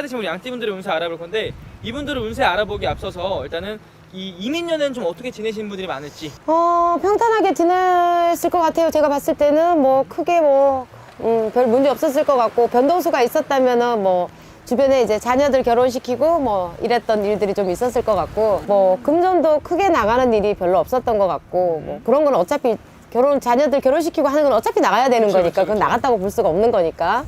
지금 우리 양띠분들의 운세 알아볼 건데 이분들의 운세 알아보기 앞서서 일단은 이 이민년에는 좀 어떻게 지내시는 분들이 많을지 어, 평탄하게 지냈을 것 같아요. 제가 봤을 때는 뭐 크게 뭐, 음, 별 문제 없었을 것 같고, 변동수가 있었다면은 뭐, 주변에 이제 자녀들 결혼시키고 뭐 이랬던 일들이 좀 있었을 것 같고, 뭐, 금전도 크게 나가는 일이 별로 없었던 것 같고, 뭐 그런 건 어차피 결혼, 자녀들 결혼시키고 하는 건 어차피 나가야 되는 그쵸, 거니까, 그쵸, 그건 그쵸. 나갔다고 볼 수가 없는 거니까,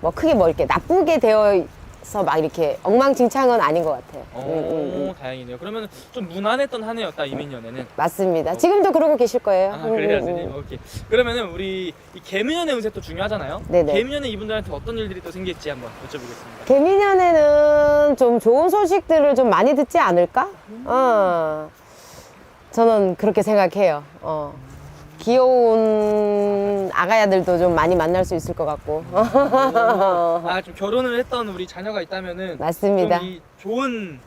뭐 크게 뭐 이렇게 나쁘게 되어 서 막 이렇게 엉망진창은 아닌 것 같아요. 오 음, 음, 음. 다행이네요 그러면 좀 무난했던 한 해였다 이민년에는 맞습니다. 지금도 그러고 계실 거예요. 아 음, 그래요 음, 음. 선생님 오케이 그러면은 우리 이 개미년의 운세 또 중요하잖아요 네네. 개미년에 이분들한테 어떤 일들이 또 생길지 한번 여쭤보겠습니다 개미년에는 좀 좋은 소식들을 좀 많이 듣지 않을까? 어. 저는 그렇게 생각해요. 어. 귀여운 아가야들도 좀 많이 만날 수 있을 것 같고. 아 좀 결혼을 했던 우리 자녀가 있다면은 맞습니다. 좀이 좋은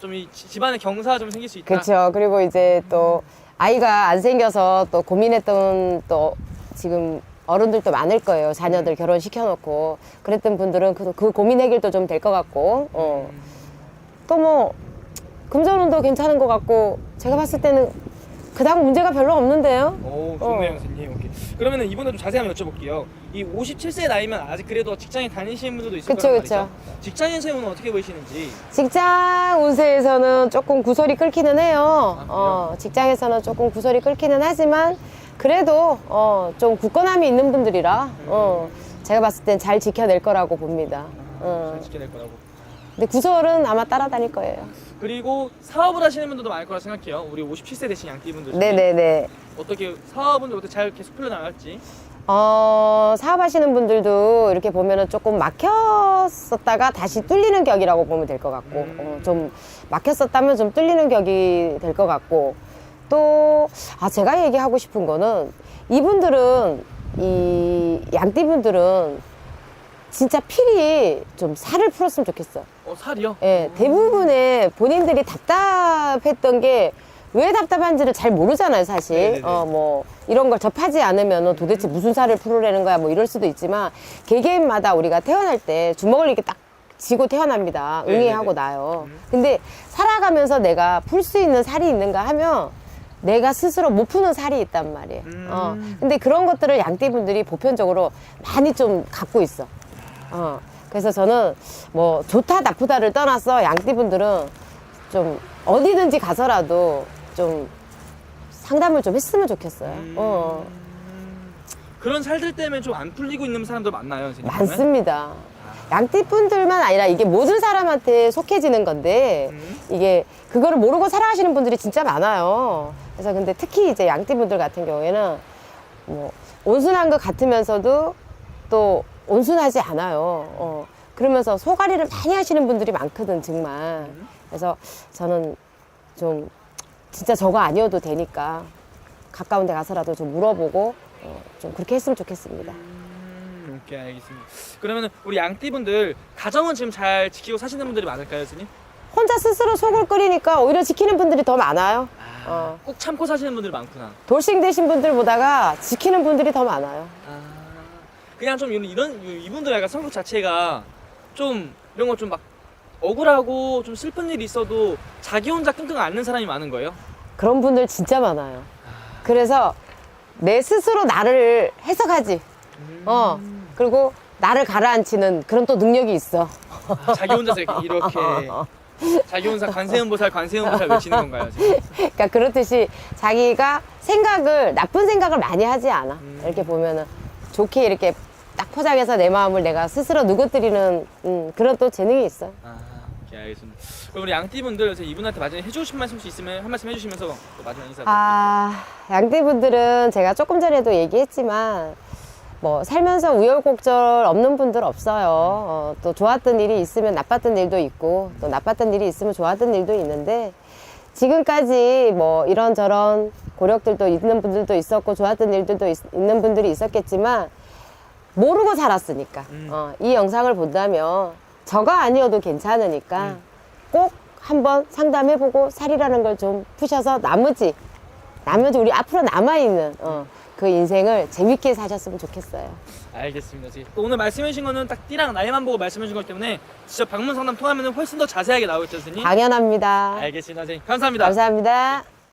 좀 이 집안의 경사가 좀 생길 수 있다 그렇죠. 그리고 이제 또 아이가 안 생겨서 또 고민했던 또 지금 어른들도 많을 거예요. 자녀들 결혼 시켜놓고. 그랬던 분들은 그, 그 고민 해결도 좀 될 것 같고. 어. 또 뭐, 금전운도 괜찮은 것 같고, 제가 봤을 때는 그닥 문제가 별로 없는데요. 오 좋네요 어. 선생님 오케이 그러면은 이분들 좀 자세히 한번 여쭤볼게요 이 57세 나이면 아직 그래도 직장에 다니시는 분들도 있을 그쵸, 거란. 말이죠 직장인 세우는 어떻게 보이시는지 직장 운세에서는 조금 구설이 끓기는 해요. 그래요? 어, 직장에서는 조금 구설이 끓기는 하지만 그래도 어, 좀 굳건함이 있는 분들이라 어, 제가 봤을 땐 잘 지켜낼 거라고 봅니다. 어. 잘 지켜낼 거라고 근데 구설은 아마 따라다닐 거예요. 그리고 사업을 하시는 분들도 많을 거라 생각해요 우리 57세 되신 양띠분들 중에 네네네. 어떻게 사업은 어떻게 잘 계속 풀려나갈지 어, 사업하시는 분들도 이렇게 보면은 조금 막혔었다가 다시 뚫리는 격이라고 보면 될 것 같고, 음. 어, 좀 막혔었다면 좀 뚫리는 격이 될 것 같고, 또, 아, 제가 얘기하고 싶은 거는 이분들은, 이 양띠분들은 진짜 필히 좀 살을 풀었으면 좋겠어. 어 살이요? 예, 대부분의 본인들이 답답했던 게 왜 답답한지를 잘 모르잖아요, 사실. 네네네. 어, 뭐, 이런 걸 접하지 않으면 도대체 무슨 살을 풀으려는 거야, 뭐 이럴 수도 있지만, 개개인마다 우리가 태어날 때 주먹을 이렇게 딱 쥐고 태어납니다. 네네네. 응애하고 나요. 음. 근데 살아가면서 내가 풀 수 있는 살이 있는가 하면, 내가 스스로 못 푸는 살이 있단 말이에요. 음. 어, 근데 그런 것들을 양띠분들이 보편적으로 많이 좀 갖고 있어. 어, 그래서 저는 뭐 좋다 나쁘다를 떠나서 양띠분들은 좀 어디든지 가서라도 좀 상담을 좀 했으면 좋겠어요. 음. 어, 그런 살들 때문에 좀 안 풀리고 있는 사람들 많나요 선생님? 많습니다. 양띠분들만 아니라 이게 모든 사람한테 속해지는 건데 음. 이게 그거를 모르고 살아가시는 분들이 진짜 많아요. 그래서 근데 특히 이제 양띠분들 같은 경우에는 뭐 온순한 것 같으면서도 또 온순하지 않아요. 어, 그러면서 소가리를 많이 하시는 분들이 많거든 정말. 그래서 저는 좀 진짜 저거 아니어도 되니까 가까운 데 가서라도 좀 물어보고 어, 좀 그렇게 했으면 좋겠습니다. 음, 오케이 알겠습니다. 그러면 우리 양띠분들 가정은 지금 잘 지키고 사시는 분들이 많을까요, 선생님? 혼자 스스로 속을 끓이니까 오히려 지키는 분들이 더 많아요. 어. 꼭 참고 사시는 분들이 많구나. 돌싱 되신 분들보다가 지키는 분들이 더 많아요. 아, 그냥 좀 이런, 이런 이분들 약간 성격 자체가 좀 이런 거 좀 막 억울하고 좀 슬픈 일이 있어도 자기 혼자 끙끙 앓는 사람이 많은 거예요. 그런 분들 진짜 많아요. 그래서 내 스스로 나를 해석하지. 어. 그리고 나를 가라앉히는 그런 또 능력이 있어. 아, 자기 혼자서 이렇게, 이렇게 자기 혼자 관세음보살 관세음보살 외치는 건가요? 지금? 그러니까 그렇듯이 자기가 생각을 나쁜 생각을 많이 하지 않아. 음. 이렇게 보면은 좋게 이렇게 딱 포장해서 내 마음을 내가 스스로 누구뜨리는 음, 그런 또 재능이 있어. 아, 오케이 알겠습니다. 그럼 우리 양띠분들 그래서 이분한테 마지막에 해주고 싶은 말씀 혹시 있으면 한 말씀 해주시면서 또 마지막 인사. 아, 양띠분들은 제가 조금 전에도 얘기했지만, 뭐, 살면서 우여곡절 없는 분들 없어요. 어, 또 좋았던 일이 있으면 나빴던 일도 있고, 또 나빴던 일이 있으면 좋았던 일도 있는데, 지금까지 뭐 이런저런 고력들도 있는 분들도 있었고, 좋았던 일들도 있, 는 분들이 있었겠지만, 모르고 살았으니까. 음. 어, 이 영상을 본다면, 저가 아니어도 괜찮으니까, 음. 꼭 한번 상담해보고 살이라는 걸 좀 푸셔서 나머지 나머지 우리 앞으로 남아있는 어, 그 인생을 재밌게 사셨으면 좋겠어요. 알겠습니다. 선생님. 또 오늘 말씀해주신 거는 딱 띠랑 나이만 보고 말씀해주신 거기 때문에 직접 방문 상담 통하면 훨씬 더 자세하게 나오겠죠, 선생님? 당연합니다. 알겠습니다, 선생님. 감사합니다. 감사합니다.